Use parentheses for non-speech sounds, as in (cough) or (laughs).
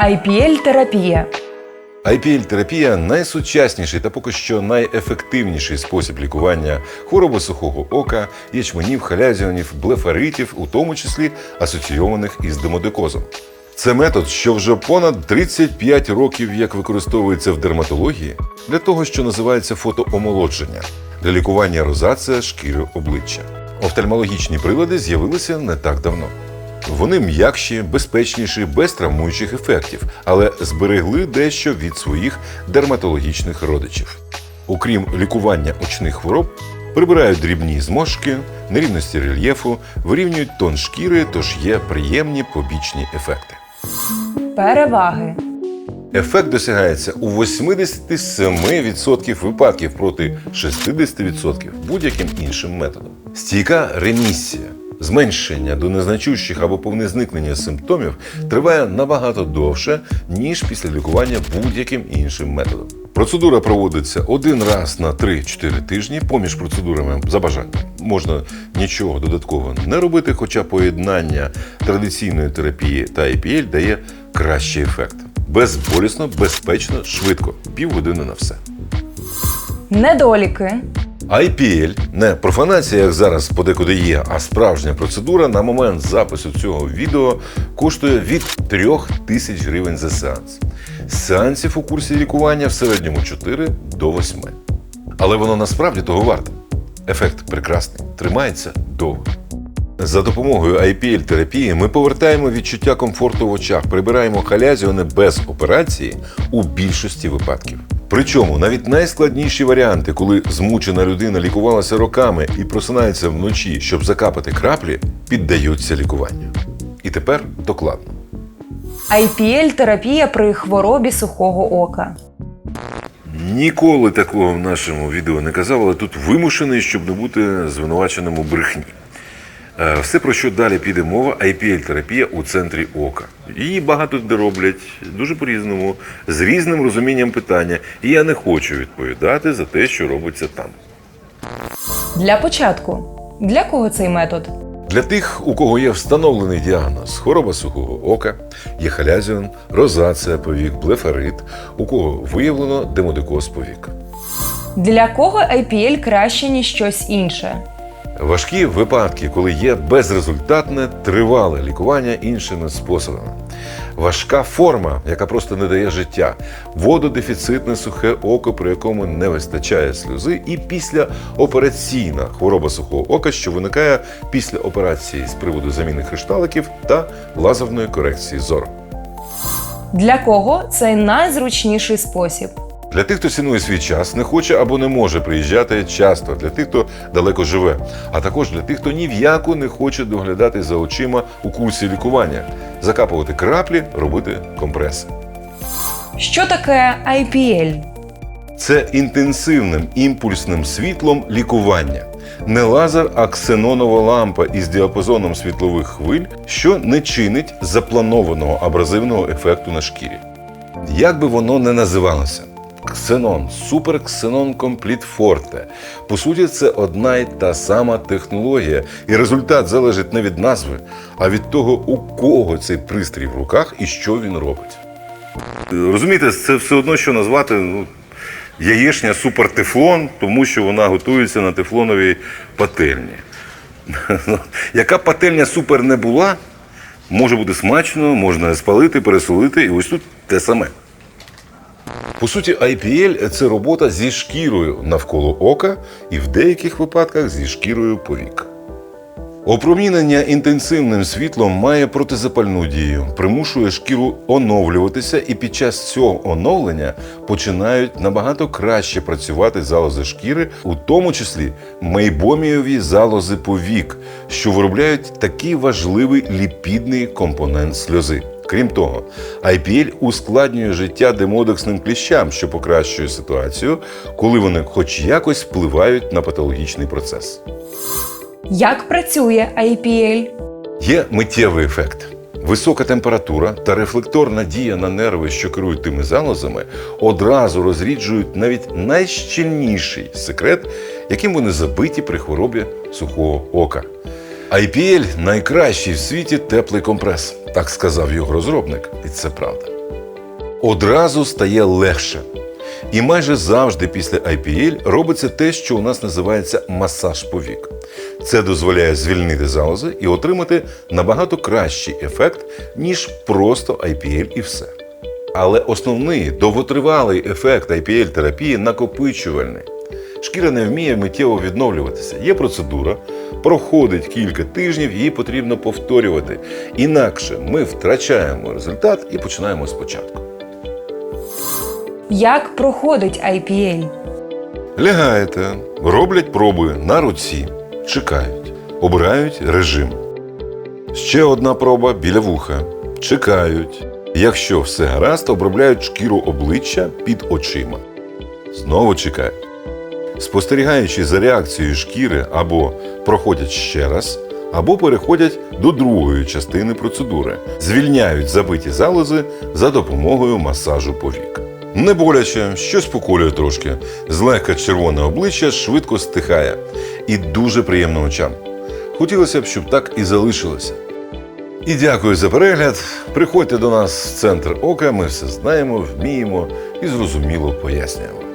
IPL-терапія. IPL-терапія найсучасніший та поки що найефективніший спосіб лікування хвороби сухого ока, ячменів, халязіонів, блефаритів, у тому числі асоційованих із демодекозом. Це метод, що вже понад 35 років як використовується в дерматології для того, що називається фотоомолодження, для лікування розація шкіри обличчя. Офтальмологічні прилади з'явилися не так давно. Вони м'якші, безпечніші, без травмуючих ефектів, але зберегли дещо від своїх дерматологічних родичів. Окрім лікування очних хвороб, прибирають дрібні зморшки, нерівності рельєфу, вирівнюють тон шкіри, тож є приємні побічні ефекти. Переваги. Ефект досягається у 87% випадків проти 60% будь-яким іншим методом. Стійка ремісія. Зменшення до незначущих або повне зникнення симптомів триває набагато довше, ніж після лікування будь-яким іншим методом. Процедура проводиться один раз на 3-4 тижні поміж процедурами за бажанням. Можна нічого додатково не робити, хоча поєднання традиційної терапії та IPL дає кращий ефект. Безболісно, безпечно, швидко. Півгодини на все. Недоліки. IPL не профанація, як зараз подекуди є, а справжня процедура на момент запису цього відео коштує від 3 тисяч гривень за сеанс. Сеансів у курсі лікування в середньому 4 до 8. Але воно насправді того варте. Ефект прекрасний, тримається довго. За допомогою IPL-терапії ми повертаємо відчуття комфорту в очах, прибираємо халязіони без операції у більшості випадків. Причому навіть найскладніші варіанти, коли змучена людина лікувалася роками і просинається вночі, щоб закапати краплі, піддаються лікуванню. І тепер докладно. IPL-терапія при хворобі сухого ока. Ніколи такого в нашому відео не казав, але тут вимушений, щоб не бути звинуваченим у брехні. Е, Все, про що далі піде мова, IPL-терапія у центрі ока. Її багато де роблять дуже по-різному, з різним розумінням питання. І я не хочу відповідати за те, що робиться там. Для початку. Для кого цей метод? Для тих, у кого є встановлений діагноз хвороба сухого ока, є халязіон, розація повік, блефарит, у кого виявлено демодекоз повік. Для кого IPL краще, ніж щось інше? Важкі випадки, коли є безрезультатне тривале лікування іншими способами. Важка форма, яка просто не дає життя, вододефіцитне сухе око, при якому не вистачає сльози, і післяопераційна хвороба сухого ока, що виникає після операції з приводу заміни кришталиків та лазерної корекції зору. Для кого цей найзручніший спосіб? Для тих, хто цінує свій час, не хоче або не може приїжджати часто, для тих, хто далеко живе, а також для тих, хто ні в яку не хоче доглядати за очима у курсі лікування, закапувати краплі, робити компреси. Що таке IPL? Це інтенсивним імпульсним світлом лікування. Не лазер, а ксенонова лампа із діапазоном світлових хвиль, що не чинить запланованого абразивного ефекту на шкірі. Як би воно не називалося, Ксенон, суперксенон Компліт Форте. По суті, це одна й та сама технологія, і результат залежить не від назви, а від того, у кого цей пристрій в руках і що він робить. Розумієте, це все одно, що назвати ну, яєчня супертефлон, тому що вона готується на тефлоновій пательні. (laughs) Ну, Яка пательня супер не була, може бути смачно, можна спалити, пересолити, і ось тут те саме. По суті, IPL – це робота зі шкірою навколо ока і в деяких випадках зі шкірою повік. Опромінення інтенсивним світлом має протизапальну дію, примушує шкіру оновлюватися, і під час цього оновлення починають набагато краще працювати залози шкіри, у тому числі мейбомієві залози повік, що виробляють такий важливий ліпідний компонент сльози. Крім того, IPL ускладнює життя демодексним кліщам, що покращує ситуацію, коли вони хоч якось впливають на патологічний процес. Як працює IPL? Є миттєвий ефект. Висока температура та рефлекторна дія на нерви, що керують тими залозами, одразу розріджують навіть найщільніший секрет, яким вони забиті при хворобі сухого ока. IPL – найкращий в світі теплий компрес, так сказав його розробник, і це правда. одразу стає легше. І майже завжди після IPL робиться те, що у нас називається масаж повік. Це дозволяє звільнити залози і отримати набагато кращий ефект, ніж просто IPL і все. Але основний довготривалий ефект IPL-терапії накопичувальний. Шкіра не вміє миттєво відновлюватися. Є процедура, проходить кілька тижнів, її потрібно повторювати. Інакше ми втрачаємо результат і починаємо спочатку. Як проходить IPA? Лягаєте, роблять проби на руці, чекають, обирають режим. Ще одна проба біля вуха. Чекають. Якщо все гаразд, обробляють шкіру обличчя під очима. Знову чекають. Спостерігаючи за реакцією шкіри, або проходять ще раз, або переходять до другої частини процедури, звільняють забиті залози за допомогою масажу повік. Не боляче, щось поколює трошки. Злегка червоне обличчя швидко стихає і дуже приємно очам. Хотілося б, щоб так і залишилося. І дякую за перегляд. Приходьте до нас в центр ока, ми все знаємо, вміємо і зрозуміло пояснюємо.